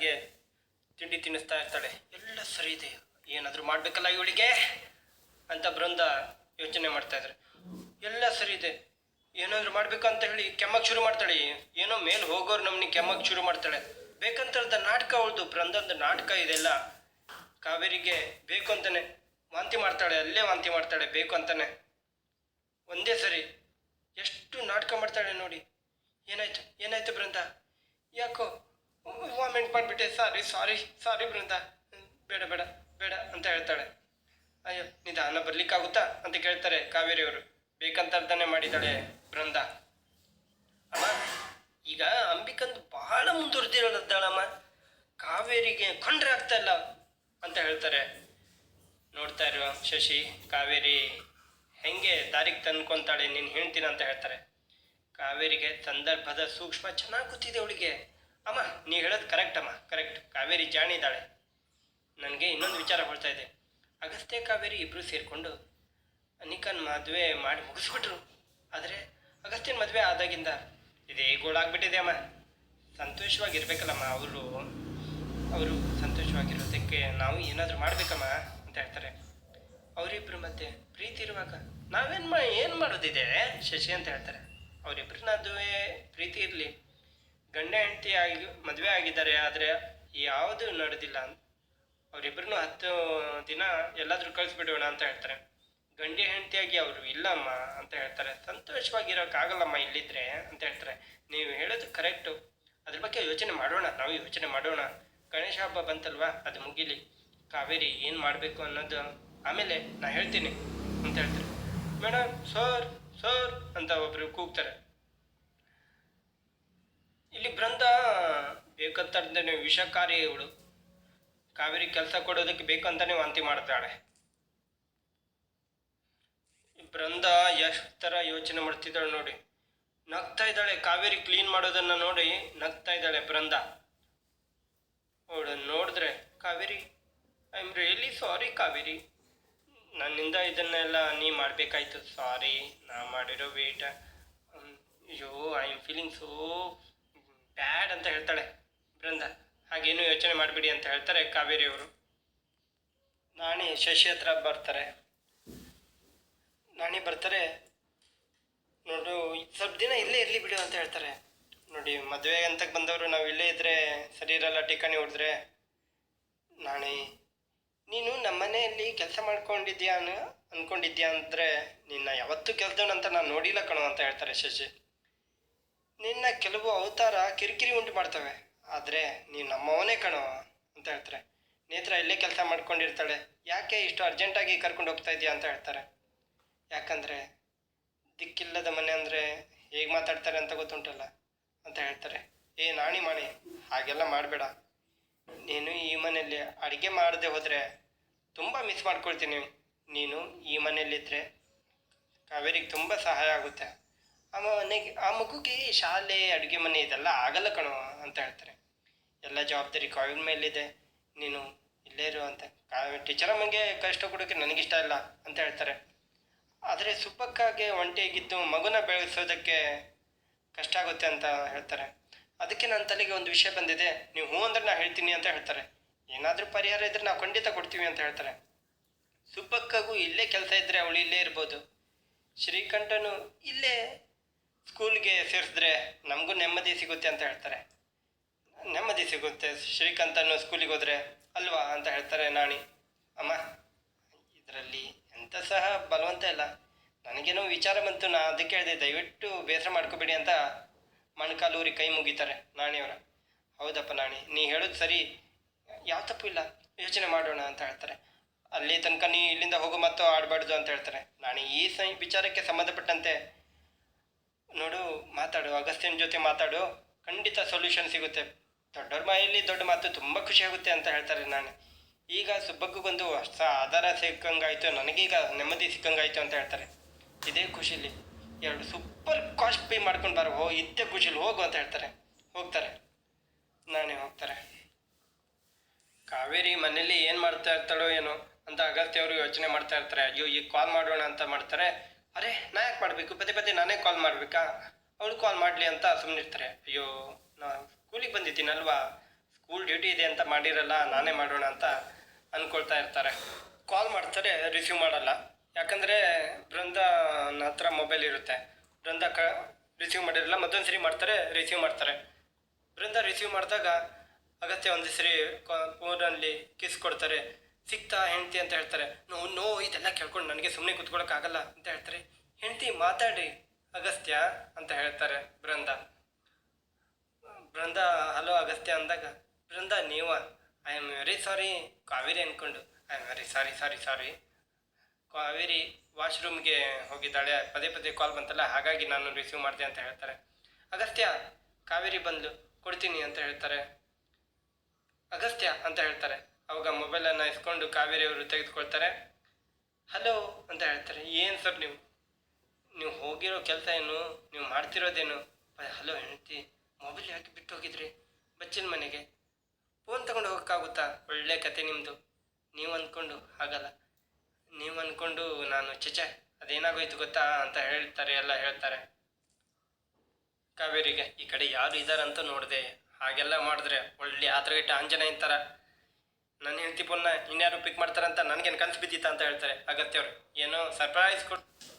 ಪ್ರಸಾದ್ಗೆ ತಿಂಡಿ ತಿನ್ನಿಸ್ತಾ ಇರ್ತಾಳೆ. ಎಲ್ಲ ಸರಿ ಇದೆ. ಏನಾದರೂ ಮಾಡಬೇಕಲ್ಲ ಇವಳಿಗೆ? ಅಂತ ಬೃಂದ ಯೋಚನೆ ಮಾಡ್ತಾ ಇದ್ದಾರೆ ಎಲ್ಲ ಸರಿ ಇದೆ. ಏನಾದರೂ ಮಾಡಬೇಕು ಅಂತ ಹೇಳಿ ಕೆಮ್ಮಕ್ಕೆ ಶುರು ಮಾಡ್ತಾಳೆ. ಏನೋ ಮೇಲೆ ಹೋಗೋರು ನಮ್ಮನ್ನ ಕೆಮ್ಮಕ್ಕೆ ಶುರು ಮಾಡ್ತಾಳೆ. ಬೇಕಂತರದ ನಾಟಕ ಅವಳದು, ಬೃಂದಂದು ನಾಟಕ ಇದೆಲ್ಲ ಕಾವೇರಿಗೆ ಬೇಕು ಅಂತಾನೆ. ವಾಂತಿ ಮಾಡ್ತಾಳೆ, ಅಲ್ಲೇ ವಾಂತಿ ಮಾಡ್ತಾಳೆ, ಬೇಕು ಅಂತಾನೆ. ಒಂದೇ ಸರಿ. ಎಷ್ಟು ನಾಟಕ ಮಾಡ್ತಾಳೆ ನೋಡಿ. ಏನಾಯ್ತು? ಏನಾಯ್ತು ಬೃಂದ? ಯಾಕೋ ವಾಮೆಂಟ್ ಮಾಡಿಬಿಟ್ಟೆ ಸಾರಿ ಸಾರಿ ಸಾರಿ ಬೃಂದ. ಬೇಡ ಬೇಡ ಬೇಡ ಅಂತ ಹೇಳ್ತಾಳೆ. ಅಯ್ಯೋ, ನಿಧಾನ ಬರ್ಲಿಕ್ಕಾಗುತ್ತಾ? ಅಂತ ಕೇಳ್ತಾರೆ ಕಾವೇರಿಯವರು ಬೇಕಂತರ್ಧನೆ ಮಾಡಿದ್ದಾಳೆ ಬೃಂದ. ಅಮ್ಮ, ಈಗ ಅಂಬಿಕಂದು ಬಹಳ ಮುಂದುವರೆದಿರೋದದ್ದಾಳಮ್ಮ ಕಾವೇರಿಗೆ ಕಂಡ್ರೆ ಆಗ್ತಾ ಇಲ್ಲ, ಅಂತ ಹೇಳ್ತಾರೆ. ನೋಡ್ತಾ ಇರುವ ಶಶಿ, ಕಾವೇರಿ ಹೆಂಗೆ ದಾರಿಗೆ ತಂದ್ಕೊಂತಾಳೆ, ನೀನು ಹೇಳ್ತೀನಿ ಅಂತ ಹೇಳ್ತಾರೆ. ಕಾವೇರಿಗೆ ಸಂದರ್ಭದ ಸೂಕ್ಷ್ಮ ಚೆನ್ನಾಗಿ ಗೊತ್ತಿದೆ ಅವಳಿಗೆ. ಅಮ್ಮ, ನೀ ಹೇಳೋದು ಕರೆಕ್ಟ್ ಅಮ್ಮ ಕರೆಕ್ಟ್ ಕಾವೇರಿ ಜಾಣಿದ್ದಾಳೆ ನನಗೆ ಇನ್ನೊಂದು ವಿಚಾರ ಹೊಳ್ತಾ ಇದೆ. ಅಗಸ್ತ್ಯ, ಕಾವೇರಿ ಇಬ್ಬರು ಸೇರಿಕೊಂಡು ಅನಿಕನ್ ಮದುವೆ ಮಾಡಿ ಮುಗಿಸ್ಬಿಟ್ರು. ಆದರೆ ಅಗಸ್ತ್ಯನ ಮದುವೆ ಆದಾಗಿಂದ ಇದೇ ಗೋಳಾಗ್ಬಿಟ್ಟಿದೆ ಅಮ್ಮ. ಸಂತೋಷವಾಗಿರ್ಬೇಕಲ್ಲಮ್ಮ ಅವರು. ಅವರು ಸಂತೋಷವಾಗಿರೋದಕ್ಕೆ ನಾವು ಏನಾದರೂ ಮಾಡಬೇಕಮ್ಮ ಅಂತ ಹೇಳ್ತಾರೆ. ಅವರಿಬ್ಬರು ಮತ್ತೆ ಪ್ರೀತಿ ಇರುವಾಗ ನಾವೇನು ಮಾ, ಏನು ಮಾಡೋದಿದೆ ಶಶಿ ಅಂತ ಹೇಳ್ತಾರೆ. ಅವರಿಬ್ಬರ ಮದುವೆ ಪ್ರೀತಿ ಇರಲಿ. ಗಂಡ ಹೆಂಡತಿ ಆಗಿ ಮದುವೆ ಆಗಿದ್ದಾರೆ, ಆದರೆ ಯಾವುದು ನಡೆದಿಲ್ಲ ಅಂತ. ಅವರಿಬ್ಬರನ್ನು ಹತ್ತು ದಿನ ಎಲ್ಲಾದರೂ ಕಳಿಸ್ಬಿಡೋಣ ಅಂತ ಹೇಳ್ತಾರೆ. ಗಂಡಿ ಹೆಂಡತಿಯಾಗಿ ಅವರು ಇಲ್ಲಮ್ಮ ಅಂತ ಹೇಳ್ತಾರೆ. ಸಂತೋಷವಾಗಿರೋಕ್ಕಾಗಲ್ಲಮ್ಮ ಇಲ್ಲಿದ್ರೆ ಅಂತ ಹೇಳ್ತಾರೆ. ನೀವು ಹೇಳೋದು ಕರೆಕ್ಟು ಅದ್ರ ಬಗ್ಗೆ ಯೋಚನೆ ಮಾಡೋಣ, ನಾವು ಯೋಚನೆ ಮಾಡೋಣ. ಗಣೇಶ ಹಬ್ಬ ಬಂತಲ್ವಾ? ಅದು ಮುಗಿಲಿ. ಕಾವೇರಿ ಏನು ಮಾಡಬೇಕು ಅನ್ನೋದು ಆಮೇಲೆ ನಾ ಹೇಳ್ತೀನಿ ಅಂತ ಹೇಳ್ತಾರೆ. ಮೇಡಮ್ ಸರ್ ಸರ್ ಅಂತ ಒಬ್ರು ಕೂಗ್ತಾರೆ. ಇಲ್ಲಿ ಬೃಂದ ಬೇಕಂತಂದೇ ವಿಷಕಾರಿ ಇವಳು ಕಾವೇರಿ ಕೆಲಸ ಕೊಡೋದಕ್ಕೆ ಬೇಕಂತಾನೆ ವಾಂತಿ ಮಾಡ್ತಾಳೆ. ಬೃಂದ ಎಷ್ಟು ಥರ ಯೋಚನೆ ಮಾಡ್ತಿದ್ದಾಳೆ ನೋಡಿ. ನಗ್ತಾ ಇದ್ದಾಳೆ, ಕಾವೇರಿ ಕ್ಲೀನ್ ಮಾಡೋದನ್ನ ನೋಡಿ ನಗ್ತಾ ಇದ್ದಾಳೆ ಬೃಂದ. ಅವಳು ನೋಡಿದ್ರೆ, Kaveri I am really sorry Kaveri. ನನ್ನಿಂದ ಇದನ್ನೆಲ್ಲ ನೀ ಮಾಡಬೇಕಾಯ್ತು. ಸಾರಿ ನಾ ಮಾಡಿರೋ ವೇಟ. ಅಯ್ಯೋ I am feeling so bad ಅಂತ ಹೇಳ್ತಾಳೆ ಬೃಂದ ಹಾಗೇನು ಯೋಚನೆ ಮಾಡಬೇಡಿ ಅಂತ ಹೇಳ್ತಾರೆ ಕಾವೇರಿಯವರು. ನಾಣಿ ಶಶಿ ಹತ್ರ ಬರ್ತಾರೆ. ನಾಣಿ ಬರ್ತಾರೆ. ನೋಡು, ಸ್ವಲ್ಪ ದಿನ ಇಲ್ಲೇ ಇರಲಿ ಬಿಡು ಅಂತ ಹೇಳ್ತಾರೆ. ನೋಡಿ, ಮದುವೆ ಅಂತ ಬಂದವರು ನಾವು ಇಲ್ಲೇ ಇದ್ದರೆ ಸರಿ ಇರಲ್ಲ ಟಿಕಾಣಿ ಹೊಡೆದ್ರೆ. ನಾಣಿ, ನೀನು ನಮ್ಮ ಮನೆಯಲ್ಲಿ ಕೆಲಸ ಮಾಡ್ಕೊಂಡಿದ್ಯಾ ಅನ್ಕೊಂಡಿದ್ಯಾ ಅಂದರೆ ನಿನ್ನ ಯಾವತ್ತೂ ಕೆಲಸದವನಂತ ನಾನು ನೋಡಿಲ್ಲ ಕಣೋ ಅಂತ ಹೇಳ್ತಾರೆ ಶಶಿ. ನಿನ್ನ ಕೆಲವು ಅವತಾರ ಕಿರಿಕಿರಿ ಉಂಟು ಮಾಡ್ತವೆ. ಆದರೆ ನೀನು ನಮ್ಮವನೇ ಕಣೋ ಅಂತ ಹೇಳ್ತಾರೆ. ನೇತ್ರ ಇಲ್ಲೇ ಕೆಲಸ ಮಾಡ್ಕೊಂಡಿರ್ತಾಳೆ. ಯಾಕೆ ಇಷ್ಟು ಅರ್ಜೆಂಟಾಗಿ ಕರ್ಕೊಂಡು ಹೋಗ್ತಾ ಇದೆಯಾ ಅಂತ ಹೇಳ್ತಾರೆ. ಯಾಕಂದರೆ, ದಿಕ್ಕಿಲ್ಲದ ಮನೆ ಅಂದರೆ ಹೇಗೆ ಮಾತಾಡ್ತಾರೆ ಅಂತ ಗೊತ್ತುಂಟಲ್ಲ ಅಂತ ಹೇಳ್ತಾರೆ. ಏ, ನಾಣಿ ಮಾಣಿ, ಹಾಗೆಲ್ಲ ಮಾಡಬೇಡ. ನೀನು ಈ ಮನೆಯಲ್ಲಿ ಅಡುಗೆ ಮಾಡದೆ ಹೋದರೆ ತುಂಬ ಮಿಸ್ ಮಾಡ್ಕೊಳ್ತೀನಿ. ನೀನು ಈ ಮನೆಯಲ್ಲಿದ್ದರೆ ಕಾವೇರಿಗೆ ತುಂಬ ಸಹಾಯ ಆಗುತ್ತೆ. ಆ ಮನೆಗೆ, ಆ ಮಗುಗೆ ಶಾಲೆ ಅಡುಗೆ ಮನೆ ಇದೆಲ್ಲ ಆಗಲ್ಲ ಕಣೋ ಅಂತ ಹೇಳ್ತಾರೆ. ಎಲ್ಲ ಜವಾಬ್ದಾರಿ ಕಾವಿನ ಮೇಲಿದೆ. ನೀನು ಇಲ್ಲೇ ಇರು ಅಂತ. ಟೀಚರ್ ಅಮ್ಮಂಗೆ ಕಷ್ಟ ಕೊಡೋಕ್ಕೆ ನನಗಿಷ್ಟ ಇಲ್ಲ ಅಂತ ಹೇಳ್ತಾರೆ. ಆದರೆ ಸುಬ್ಬಕ್ಕಾಗೆ ಒಂಟಿಯಾಗಿದ್ದು ಮಗುನ ಬೆಳೆಸೋದಕ್ಕೆ ಕಷ್ಟ ಆಗುತ್ತೆ ಅಂತ ಹೇಳ್ತಾರೆ. ಅದಕ್ಕೆ ನನ್ನ ತಲೆಗೆ ಒಂದು ವಿಷಯ ಬಂದಿದೆ. ನೀವು ಹ್ಞೂ ಅಂದ್ರೆ ನಾ ಹೇಳ್ತೀನಿ ಅಂತ ಹೇಳ್ತಾರೆ. ಏನಾದರೂ ಪರಿಹಾರ ಇದ್ರೆ ನಾವು ಖಂಡಿತ ಕೊಡ್ತೀವಿ ಅಂತ ಹೇಳ್ತಾರೆ. ಸುಬ್ಬಕ್ಕಗೂ ಇಲ್ಲೇ ಕೆಲಸ ಇದ್ದರೆ ಅವಳು ಇಲ್ಲೇ ಇರ್ಬೋದು. ಶ್ರೀಕಂಠನು ಇಲ್ಲೇ ಸ್ಕೂಲ್ಗೆ ಸೇರಿಸಿದ್ರೆ ನಮಗೂ ನೆಮ್ಮದಿ ಸಿಗುತ್ತೆ ಅಂತ ಹೇಳ್ತಾರೆ. ನೆಮ್ಮದಿ ಸಿಗುತ್ತೆ. ಶ್ರೀಕಾಂತನು ಸ್ಕೂಲಿಗೆ ಹೋದರೆ ಅಲ್ವಾ ಅಂತ ಹೇಳ್ತಾರೆ ನಾಣಿ. ಅಮ್ಮ, ಇದರಲ್ಲಿ ಎಂಥ ಸಹ ಬಲವಂತ ಇಲ್ಲ. ನನಗೇನೋ ವಿಚಾರ ಬಂತು, ನಾ ಅದಕ್ಕೆ ಹೇಳಿದೆ, ದಯವಿಟ್ಟು ಬೇಸರ ಮಾಡ್ಕೋಬೇಡಿ ಅಂತ ಮಣ್ಕಾಲೂರಿ ಕೈ ಮುಗಿತಾರೆ ನಾಣಿಯವರ. ಹೌದಪ್ಪ ನಾಣಿ, ನೀ ಹೇಳೋದು ಸರಿ. ಯಾವ ತಪ್ಪು ಇಲ್ಲ, ಯೋಚನೆ ಮಾಡೋಣ ಅಂತ ಹೇಳ್ತಾರೆ. ಅಲ್ಲಿ ತನಕ ನೀ ಇಲ್ಲಿಂದ ಹೋಗೋ ಮತ್ತು ಆಡಬಾರ್ದು ಅಂತ ಹೇಳ್ತಾರೆ. ನಾಣಿ, ಈ ಸ ವಿಚಾರಕ್ಕೆ ಸಂಬಂಧಪಟ್ಟಂತೆ ನೋಡು, ಮಾತಾಡು, ಅಗಸ್ತ್ಯನ ಜೊತೆ ಮಾತಾಡು, ಖಂಡಿತ ಸೊಲ್ಯೂಷನ್ ಸಿಗುತ್ತೆ. ದೊಡ್ಡವ್ರ ಬಾಯಲ್ಲಿ ದೊಡ್ಡ ಮಾತು ತುಂಬ ಖುಷಿ ಆಗುತ್ತೆ ಅಂತ ಹೇಳ್ತಾರೆ ನಾನು. ಈಗ ಸುಬ್ಬಕ್ಕಗೊಂದು ಹೊಸ ಆಧಾರ ಸಿಕ್ಕಂಗಾಯ್ತು, ನನಗೀಗ ನೆಮ್ಮದಿ ಸಿಕ್ಕಂಗಾಯ್ತು ಅಂತ ಹೇಳ್ತಾರೆ. ಇದೇ ಖುಷಿಲಿ. ಎರಡು ಸೂಪರ್ ಕಾಸ್ಟ್ ಪೇ ಮಾಡ್ಕೊಂಡು ಬರೋ ಹೋ, ಇದ್ದೇ ಖುಷಿಲಿ, ಹೋಗು ಅಂತ ಹೇಳ್ತಾರೆ. ಹೋಗ್ತಾರೆ. ನಾನೇ ಹೋಗ್ತಾರೆ. ಕಾವೇರಿ ಮನೇಲಿ ಏನು ಮಾಡ್ತಾ ಇರ್ತಾಳೋ ಏನೋ ಅಂತ ಅಗತ್ಯವರು ಯೋಚನೆ ಮಾಡ್ತಾ ಇರ್ತಾರೆ. ಅಯ್ಯೋ, ಈಗ ಕಾಲ್ ಮಾಡೋಣ ಅಂತ ಮಾಡ್ತಾರೆ. ಅರೆ, ನಾ ಯಾಕೆ ಮಾಡಬೇಕು? ಪದೇ ಪದೇ ನಾನೇ ಕಾಲ್ ಮಾಡಬೇಕಾ? ಅವಳು ಕಾಲ್ ಮಾಡಲಿ ಅಂತ ಸುಮ್ಮನಿರ್ತಾರೆ ಅಯ್ಯೋ, ನಾ ಸ್ಕೂಲಿಗೆ ಬಂದಿದ್ದೀನಲ್ವಾ? ಸ್ಕೂಲ್ ಡ್ಯೂಟಿ ಇದೆ ಅಂತ ಮಾಡಿರಲ್ಲ, ನಾನೇ ಮಾಡೋಣ ಅಂತ ಅಂದ್ಕೊಳ್ತಾ ಇರ್ತಾರೆ. ಕಾಲ್ ಮಾಡ್ತಾರೆ ರಿಸೀವ್ ಮಾಡಲ್ಲ. ಯಾಕಂದರೆ ಬೃಂದನ ಹತ್ರ ಮೊಬೈಲ್ ಇರುತ್ತೆ. ಬೃಂದ ಕ ರಿಸೀವ್ ಮಾಡಿರಲ್ಲ ಮತ್ತೊಂದು ಸರಿ ಮಾಡ್ತಾರೆ ರಿಸೀವ್ ಮಾಡ್ತಾರೆ. ಬೃಂದ ರಿಸೀವ್ ಮಾಡಿದಾಗ ಅಗತ್ಯ ಒಂದು ಸರಿ ಫೋನಲ್ಲಿ ಕಿಸ್ ಕೊಡ್ತಾರೆ. ಸಿಕ್ತಾ ಹೆಂಡತಿ ಅಂತ ಹೇಳ್ತಾರೆ. ನೋ ನೋ ಇದೆಲ್ಲ ಕೇಳ್ಕೊಂಡು ನನಗೆ ಸುಮ್ಮನೆ ಕುತ್ಕೊಳ್ಳೋಕ್ಕಾಗಲ್ಲ ಅಂತ ಹೇಳ್ತಾರೆ. ಹೆಂಡತಿ, ಮಾತಾಡಿ, ಅಗಸ್ತ್ಯ ಅಂತ ಹೇಳ್ತಾರೆ ಬೃಂದ. ಬೃಂದ, ಹಲೋ, ಅಗಸ್ತ್ಯ ಅಂದಾಗ, ಬೃಂದ, ನೀವ? I am very sorry Kaveri ಅಂದ್ಕೊಂಡು I am very sorry sorry sorry Kaveri ವಾಶ್ರೂಮ್ಗೆ ಹೋಗಿದ್ದಾಳೆ. ಪದೇ ಪದೇ ಕಾಲ್ ಬಂತಲ್ಲ, ಹಾಗಾಗಿ ನಾನು ರಿಸೀವ್ ಮಾಡಿದೆ ಅಂತ ಹೇಳ್ತಾರೆ. ಅಗಸ್ತ್ಯ, ಕಾವೇರಿ ಬಂದು ಕೊಡ್ತೀನಿ ಅಂತ ಹೇಳ್ತಾರೆ. ಅಗಸ್ತ್ಯ ಅಂತ ಹೇಳ್ತಾರೆ. ಅವಾಗ ಮೊಬೈಲನ್ನು ಇಸ್ಕೊಂಡು ಕಾವೇರಿ ಅವರು ತೆಗೆದುಕೊಳ್ತಾರೆ. ಹಲೋ ಅಂತ ಹೇಳ್ತಾರೆ. ಏನು ಸರ್ ನೀವು? ನೀವು ಹೋಗಿರೋ ಕೆಲಸ ಏನು? ನೀವು ಮಾಡ್ತಿರೋದೇನು? ಹಲೋ ಹೆಂಡತಿ ಮೊಬೈಲ್ ಯಾಕೆ ಬಿಟ್ಟು ಹೋಗಿದ್ರಿ? ಬಚ್ಚಿನ ಮನೆಗೆ. ಫೋನ್ ತಗೊಂಡು ಹೋಗೋಕ್ಕಾಗುತ್ತಾ? ಒಳ್ಳೆ ಕತೆ ನಿಮ್ಮದು ನೀವು ಅಂದ್ಕೊಂಡು ಆಗಲ್ಲ. ನೀವು ಅಂದ್ಕೊಂಡು ನಾನು ಚಚೆ ಅದೇನಾಗೋಯ್ತು ಗೊತ್ತಾ? ಅಂತ ಹೇಳ್ತಾರೆ, ಎಲ್ಲ ಹೇಳ್ತಾರೆ. ಕಾವೇರಿಗೆ, ಈ ಕಡೆ ಯಾರು ಇದ್ದಾರಂತ ನೋಡಿದೆ. ಹಾಗೆಲ್ಲ ಮಾಡಿದ್ರೆ ಒಳ್ಳೆ ಆತರಗಿಟ್ಟ ಆಂಜನೇಯನ್ ಥರ ನನ್ನ ಹೆಂಡತಿ ಫೋನ್ನ ಇನ್ಯಾರು ಪಿಕ್ ಮಾಡ್ತಾರಂತ ನನಗೇನು ಕನ್ಸು ಬಿದ್ದಿತ್ತ ಅಂತ ಹೇಳ್ತಾರೆ. ಅಗತ್ಯವ್ರು. ಏನೋ ಸರ್ಪ್ರೈಸ್ ಕೊಟ್ಟು